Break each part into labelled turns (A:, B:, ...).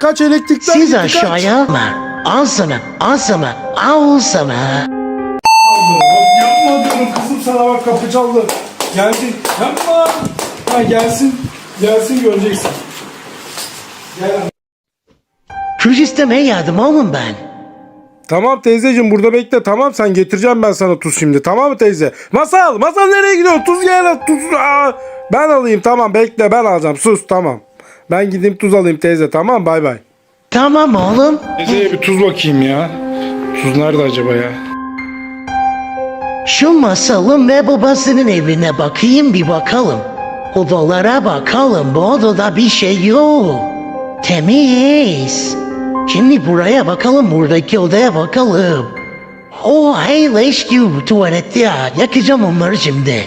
A: Kaç elektrikler
B: Siz
A: gitti, kaç?
B: aşağıya alma. Al sana, al sana, al sana.
A: Bak yapma diyorum kızım sana bak kapı çaldı. Geldi. Yapma. Ha gelsin. Gelsin göreceksin. Gel.
B: Kuş istemeye geldim oğlum ben.
A: Tamam teyzeciğim burada bekle tamam sen getireceğim ben sana tuz şimdi tamam mı teyze? Masal masal nereye gidiyorsun tuz gel tuz Aa, ben alayım tamam bekle ben alacağım sus tamam. Ben gideyim tuz alayım teyze tamam bay bay.
B: Tamam oğlum.
A: Teyzeye bir tuz bakayım ya. Tuz nerede acaba ya?
B: Şu masalın ve babasının evine bakayım bir bakalım. Odalara bakalım. Bu odada bir şey yok. Temiz. Şimdi buraya bakalım. Buradaki odaya bakalım. Oh hey leş gibi tuvalet ya. Yakacağım onları şimdi.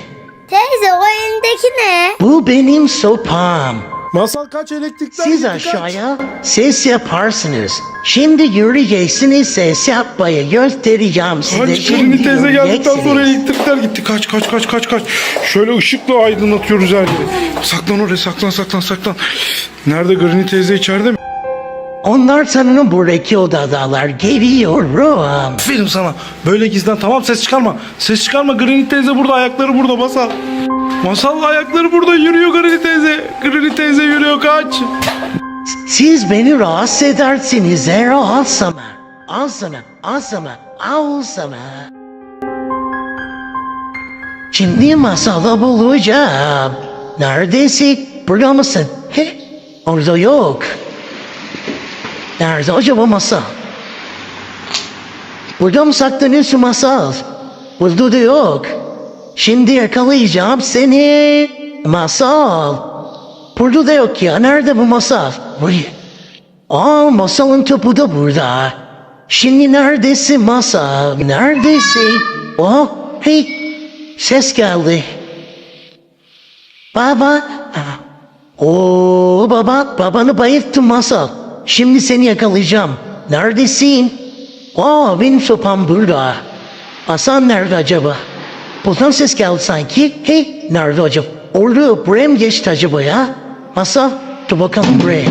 C: Teyze o elindeki ne?
B: Bu benim sopam.
A: Masal kaç elektrikler
B: Siz
A: gitti,
B: aşağıya ses yaparsınız. Şimdi yürüyeceksiniz ses yapmayı göstereceğim size. Şimdi
A: Pelin teyze geldikten sonra
B: yürüyeceksiniz.
A: elektrikler gitti. Kaç kaç kaç kaç kaç. Şöyle ışıkla aydınlatıyoruz her yeri. Saklan oraya saklan saklan saklan. Nerede Granny teyze içeride mi?
B: Onlar sanırım buradaki odadalar. Geliyorum.
A: Aferin sana. Böyle gizlen tamam ses çıkarma. Ses çıkarma Granny teyze burada ayakları burada masal. Masal ayakları burada yürüyor Granny teyze. Granny teyze yürüyor kaç.
B: Siz beni rahatsız edersiniz. Her al sana. Al sana. Al sana. Al sana. Şimdi masada bulacağım. Neredesin? Burada mısın? He? Orada yok. Nerede acaba masal? Burada mı saklanıyorsun masal? Burada da yok. Şimdi yakalayacağım seni. Masal. Burada da yok ya. Nerede bu masal? Buraya. Aa masalın topu da burada. Şimdi neredesin masal? Neredesin? Oh hey. Ses geldi. Baba. Oo baba. Babanı bayılttım masal. Şimdi seni yakalayacağım. Neredesin? Aa benim sopam burada. Hasan nerede acaba? Buradan ses geldi sanki. Hey nerede acaba? Orada buraya mı geçti acaba ya? Masal dur bakalım buraya.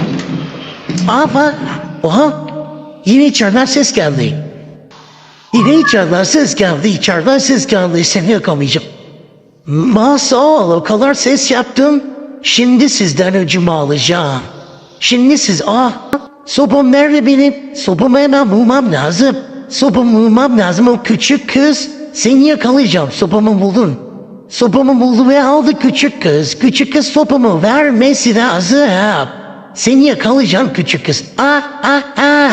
B: Aa bak. Oha. Yine içeriden ses geldi. Yine içeriden ses geldi. İçeriden ses geldi. Seni yakalayacağım. Masal o kadar ses yaptım. Şimdi sizden öcümü alacağım. Şimdi siz ah sopam nerede benim? Sopamı hemen bulmam lazım. Sopamı bulmam lazım o küçük kız. Seni yakalayacağım sopamı buldun. Sopamı buldu ve aldı küçük kız. Küçük kız sopamı vermesi lazım. Seni yakalayacağım küçük kız. Ah ah ah